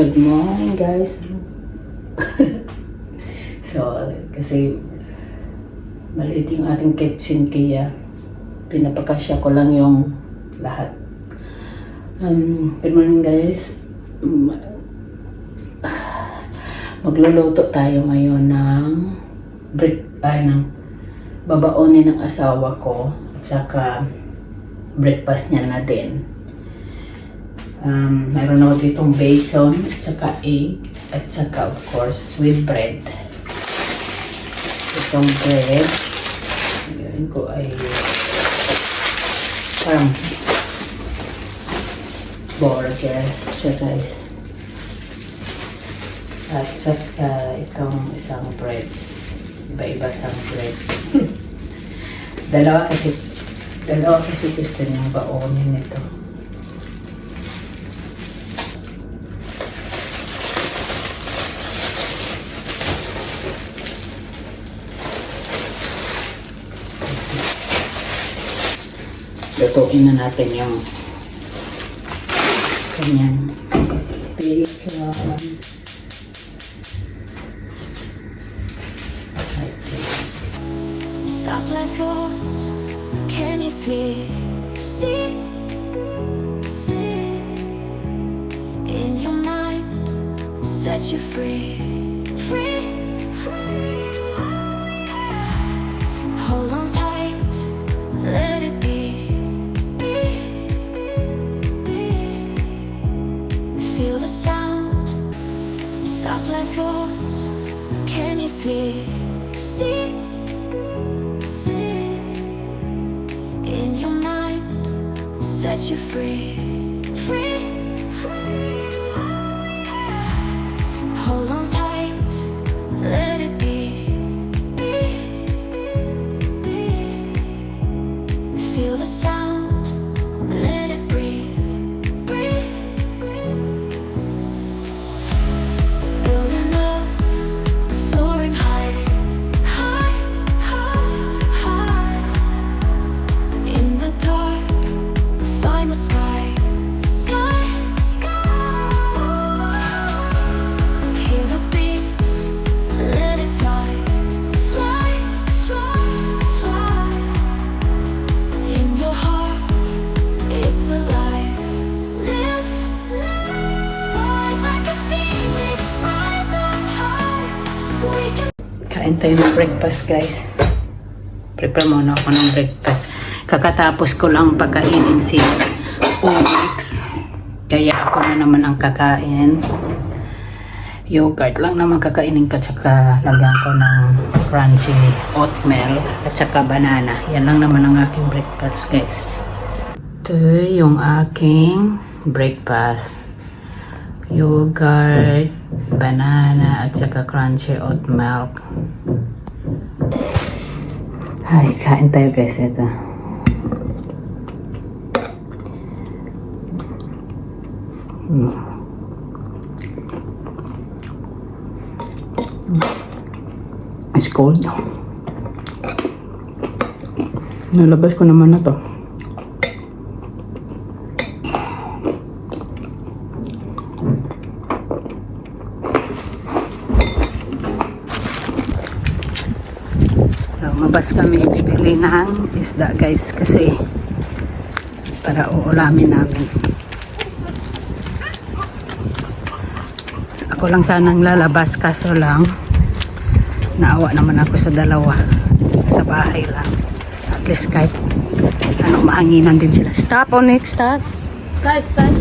Good morning, guys. so, kasi maliit yung ating kitchen kaya pinapakasya ko lang yung lahat. Um, good morning, guys. Um, magluluto tayo ngayon ng break, ay, ng babaonin ng asawa ko at saka breakfast niya na din. Um, meron ako ditong bacon, at saka egg, at saka of course with bread. Itong bread, yun ko ay parang burger siya guys. At saka itong isang bread. Iba-iba sang bread. dalawa kasi dalawa kasi gusto niyang baonin ito. Lutuin na natin yung kanyang bacon. Soft like yours, can you see? See, see in your mind, set you free, see? See. See in your mind, set you free, Kain tayo ng breakfast, guys. Prepare muna ako ng breakfast. Kakatapos ko lang pagkainin si Onyx. Kaya ako na naman ang kakain. Yogurt lang naman kakainin ko. Tsaka lagyan ko ng crunchy oatmeal at saka banana. Yan lang naman ang aking breakfast, guys. Ito yung aking breakfast. Yogurt, banana, at saka crunchy oat milk. Ay, kain tayo guys. Ito. Mm. It's cold. Nalabas ko naman na to. So, mabas kami bibili ng isda guys kasi para uulamin namin. Ako lang sanang lalabas kaso lang naawa naman ako sa dalawa sa bahay lang. At least kahit ano mahanginan din sila. Stop Onyx, stop. Stay, stay.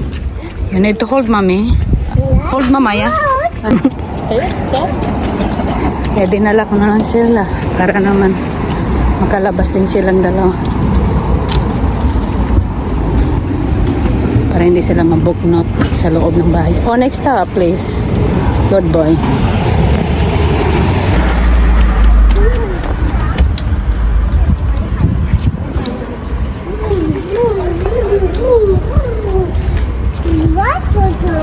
You need to hold mommy. Hold mamaya. Hey, stop. Kaya dinala ko na lang sila para naman makalabas din silang dalawa. Para hindi sila mabuknot sa loob ng bahay. Oh, next stop, please. Good boy. What? What was the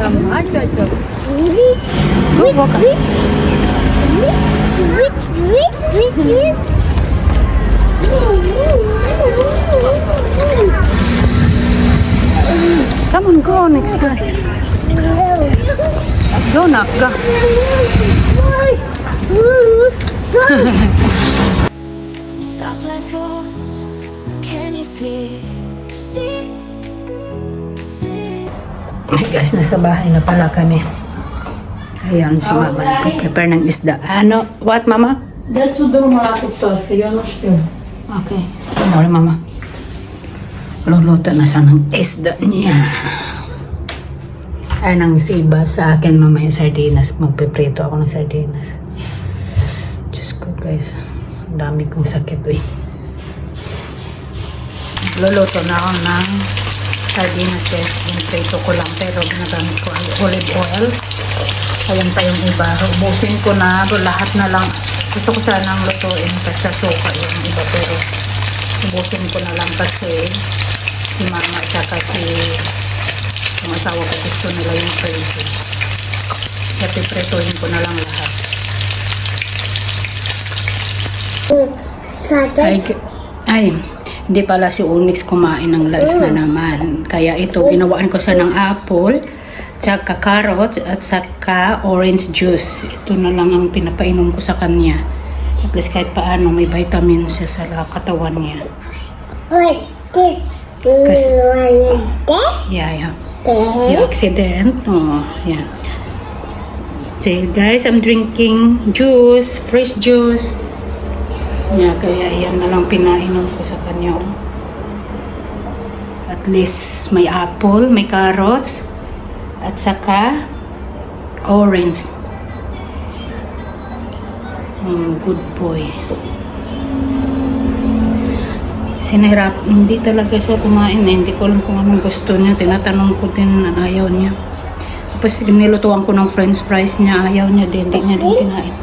Come on, Rick, Rick, Rick, Rick, Rick, Rick. Come on, go, next guy. Go, nak, go. Soft like force. Can you see? See? Ay guys, nasa bahay na pala kami. Ayan si mama nagpe-prepare ng isda. Ano? What, mama? Dá tudo numa putote, eu não estou. Okay. Ano, mama? Luluto na siya ng isda niya. Ayan ang siba sa akin mamaya sardinas. Magpiprito ako ng sardinas. Diyos ko guys. Ang dami kong sakit eh. Luluto na ako ng sardinas guys. Yung prito ko lang pero ginagamit ko ay olive oil. Ayan pa yung iba. Ubusin ko na, lahat na lang. Gusto ko sanang lutuin kasi suka yung iba, pero ubusin ko na lang kasi si mama at saka si yung asawa ko gusto nila yung crazy. Kaya piprituhin ko na lang lahat. Ay, ki- ay, hindi pala si Onyx kumain ng lais na naman. Kaya ito, ginawaan ko siya ng apple, tsaka carrot, at saka orange juice. Ito na lang ang pinapainom ko sa kanya. At least kahit paano, may vitamin siya sa katawan niya. Wait, this Yeah, yeah. Yung accident. Oh, yeah. So, guys, I'm drinking juice, fresh juice. Yeah, kaya yan na lang pinainom ko sa kanya. oh. At least may apple, may carrots, at saka orange. Mm, good boy. Sinahirap, hindi talaga siya kumain eh. Hindi ko alam kung anong gusto niya. Tinatanong ko din na ayaw niya. Tapos nilutuan ko ng french fries niya. Ayaw niya din. Hindi niya din kinain.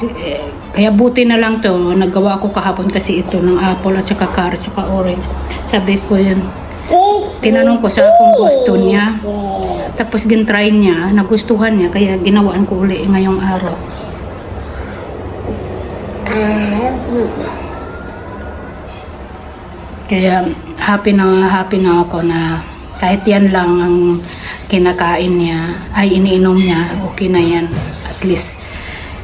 Eh, Kaya buti na lang to. Naggawa ko kahapon kasi ito ng apple at saka carrot at saka orange. Sabi ko yun. Tinanong ko siya kung gusto niya. Tapos gintry niya. Nagustuhan niya. Kaya ginawaan ko uli ngayong araw. Kaya happy na happy na ako na kahit yan lang ang kinakain niya, ay iniinom niya, okay na yan. At least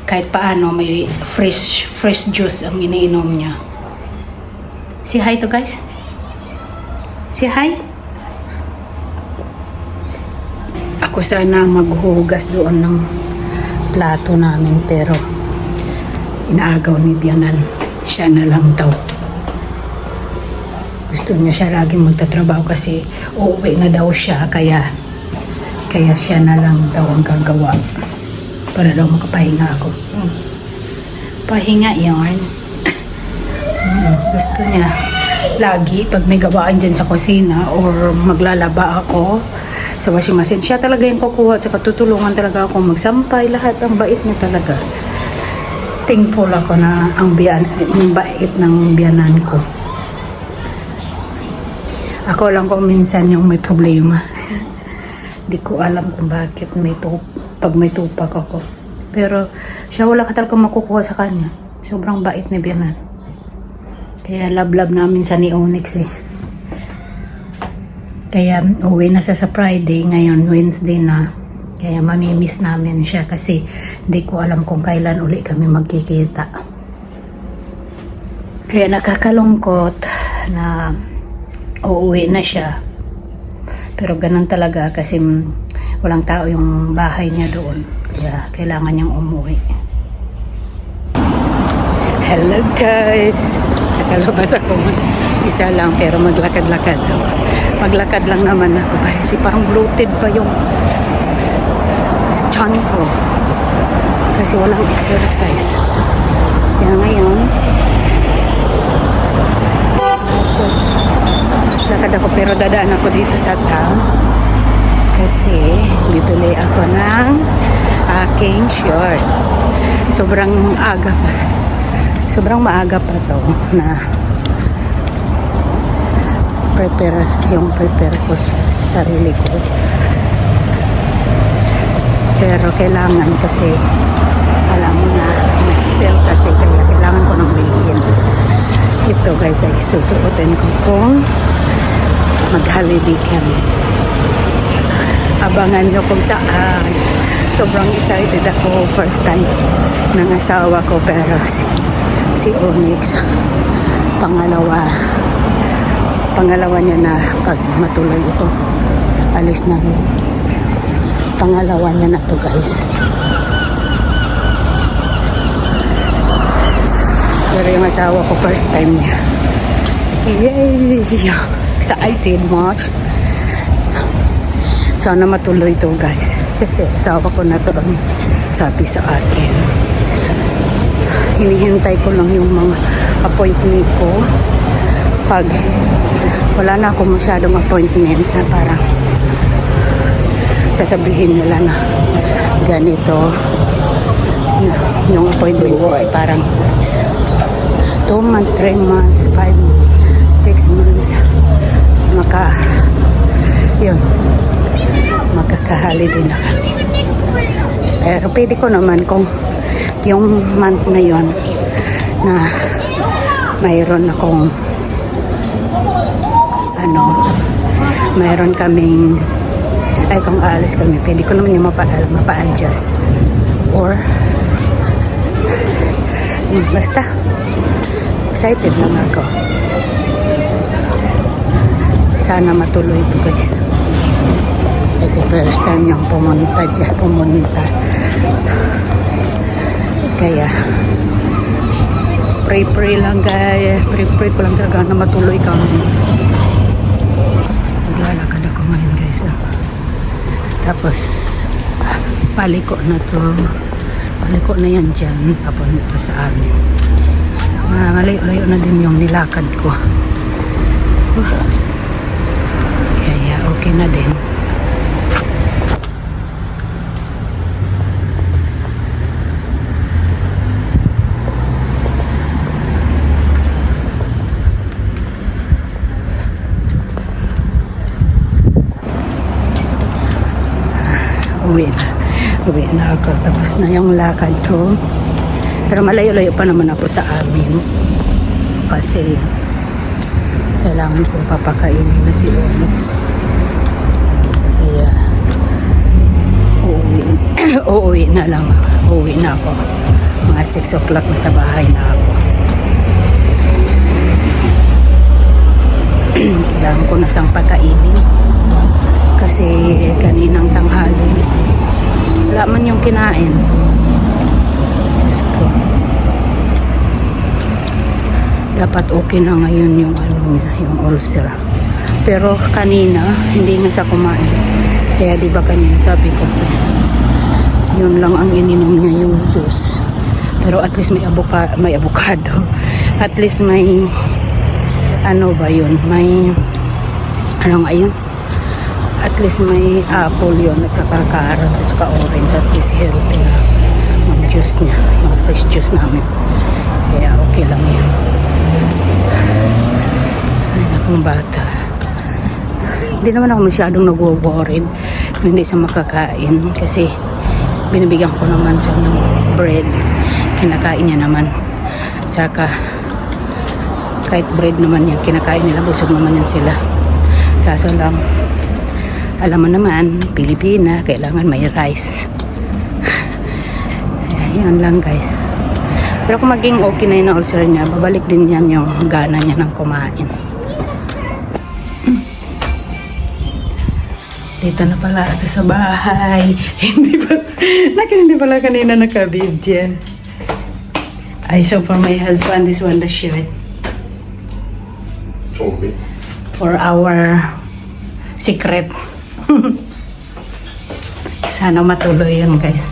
kahit paano may fresh fresh juice ang iniinom niya. Say hi to guys. Say hi. Ako sana maghuhugas doon ng plato namin pero inaagaw ni Bianan. Siya na lang daw gusto niya siya laging magtatrabaho kasi uuwi na daw siya kaya kaya siya na lang daw ang gagawa para daw makapahinga ako Hmm. pahinga yarn Hmm, gusto niya lagi pag may gawain dyan sa kusina or maglalaba ako sa washing machine siya talaga yung kukuha at tutulungan talaga ako magsampay lahat ang bait niya talaga thankful ako na ang biyan, yung bait ng biyanan ko ako lang kung minsan yung may problema. Di ko alam kung bakit may tup pag may tupak ako. Pero siya wala ka talaga makukuha sa kanya. Sobrang bait ni Bianan. Kaya love-love namin sa ni Onyx eh. Kaya uwi na siya sa Friday, ngayon Wednesday na. Kaya mamimiss namin siya kasi hindi ko alam kung kailan uli kami magkikita. Kaya nakakalungkot na uuwi na siya. Pero ganun talaga kasi walang tao yung bahay niya doon. Kaya kailangan niyang umuwi. Hello guys! Nakalabas ako. Isa lang pero maglakad-lakad ako. Maglakad lang naman ako kasi parang bloated pa yung chan ko. Kasi walang exercise. Kaya ngayon, lakad ako pero dadaan ako dito sa town kasi bibili ako ng aking short sobrang aga pa sobrang maaga pa to na prepare yung prepare ko sa sarili ko pero kailangan kasi alam mo na sale kasi kaya kailangan ko nang bilhin ito guys ay susuotin ko kung Mag-holiday kami. Abangan nyo kung saan. Sobrang excited ako. First time ng asawa ko pero si, Onyx. Pangalawa pangalawa niya na pag matuloy ito alis na pangalawa niya na to guys. Pero yung asawa ko first time niya. Yay! Excited much sana matuloy to guys. Kasi asawa ko na to sabi sa akin hinihintay ko lang yung mga appointment ko. Pag wala na ako masyadong appointment na parang sasabihin nila na ganito yung appointment ko ay parang 2 months, 3 months, 5 6 months. Maka yun magkakaholiday na kami. Pero pwede ko naman kung yung month na yon na mayroon akong ano mayroon kaming ay kung aalis kami pwede ko naman yung mapa, mapa-adjust. Or basta excited lang ako. Sana matuloy ito guys. Kasi first time niyang pumunta dyan pumunta kaya pray pray lang guys pray pray ko lang talaga na matuloy kami naglalakad ako ngayon guys ah. tapos paliko na to. Paliko na yan dyan papunta sa amin. Ah, malayo-layo na din yung nilakad ko. Kaya okay na din uwi na. Uwi na ako. Tapos na yung lakad ko. Pero malayo-layo pa naman ako sa amin. Kasi kailangan ko papakainin na si Onyx. Kaya uuwi, uuwi na lang. Uuwi na ako. Mga 6 o'clock na sa bahay na ako. kailangan ko na siyang pakainin kasi kaninang tanghali. Wala man yung kinain. Diyos ko. Dapat okay na ngayon yung ano niya, yung ulcer. Pero kanina hindi na siya kumain. Kaya di ba kanina sabi ko yun lang ang ininom niya yung juice. Pero at least may avocado, may avocado. At least may ano ba yun? May ano nga yun at least may apple yun at saka carrots at saka orange. At least healthy na yung juice niya. Yung fresh juice namin. Kaya okay lang yun ay akong bata. Hindi naman ako masyadong nagwo-worried kung hindi siya makakain kasi binibigyan ko naman siya ng bread. Kinakain niya naman. Tsaka kahit bread naman yan kinakain nila busog naman yan sila. Kaso lang alam mo naman Pilipina kailangan may rice. Yan lang guys. Pero kung maging okay na yung ulcer niya babalik din yan yung gana niya ng kumain. Dito na pala ako sa bahay. Hindi pa nakin hindi pala kanina nakabidya I show for my husband this one the shirt. Zombie. for our secret. Sana matuloy yun guys.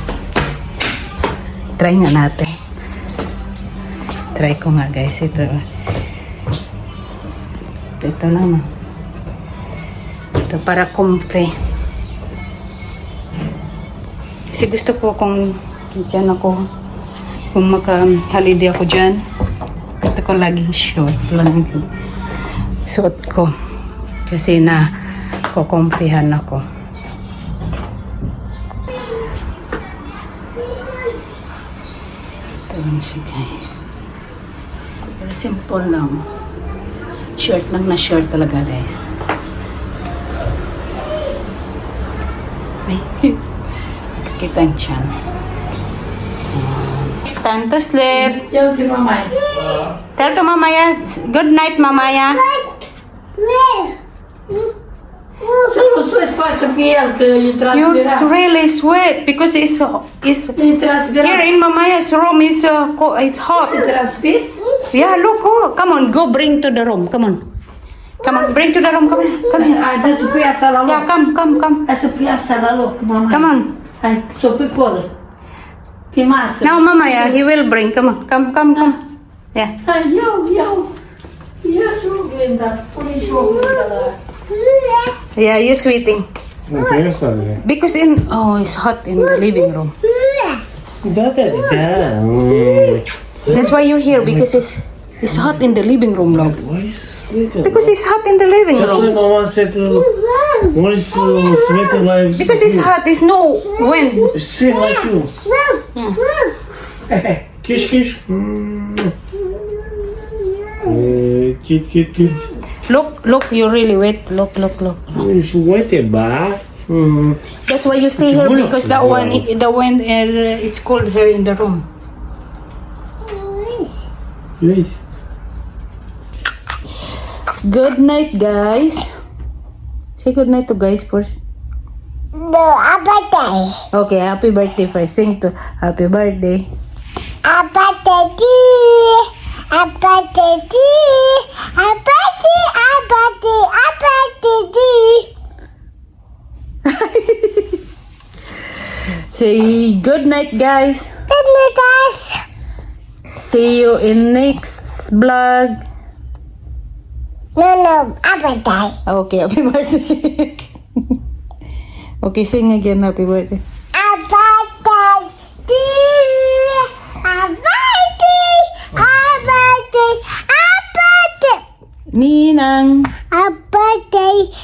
Try nga natin. Try ko nga guys ito. Ito naman. Ito para comfy. Kasi gusto ko kung dyan ako kung maka-holiday ako dyan gusto ko laging short lang suot ko kasi na kukumpihan ako. Ito lang siya guys. Pero simple lang. Short lang na short talaga guys. Ay, kakita ang chan. It's time to sleep. Yo, to mamaya. Tell to mamaya, good night mamaya. Good night. feel the really sweat because it's it's here in Mamaya's room is uh, is hot. Transpire. Yeah, look. Oh, come on, go bring to the room. Come on. Come on, bring to the room. Come on, come here. Ah, that's Sophia Yeah, come, come, come. That's Sophia Salalo. Come mama. Come on. Hey, Sophia call. Pimas. Now, Mama, yeah, he will bring. Come on, come, come, come. Yeah. Hey, yo, yo. Yes, Linda. Put it Yeah, you're sweating. Non. Because in oh, it's hot in the living room. Da da da. Mm. That's why you're here because it's it's hot in the living room, love. Why is sleeping? Because it's hot in the living That's why room. mama said uh, what is uh, sleeping like Because it's hot. There's no wind. Same like you. Kish kish. Mm. Eh, Kit kit kit. Look, look, you're really wet. Look, look, look. It's wet ba? Mm. That's why you stay here because that one, the wind, uh, it's cold here in the room. Please. Good night, guys. Say good night to guys first. The apatay. Okay, happy birthday first. Sing to happy birthday. Apatati. Apatati. Apati. Say good night, guys. Pinitas. See you in next vlog. No, no. Apatay. Okay, happy birthday. okay, sing again, happy birthday. Apatati. Apati. Apati. Apati. Ninang. Apatay niya.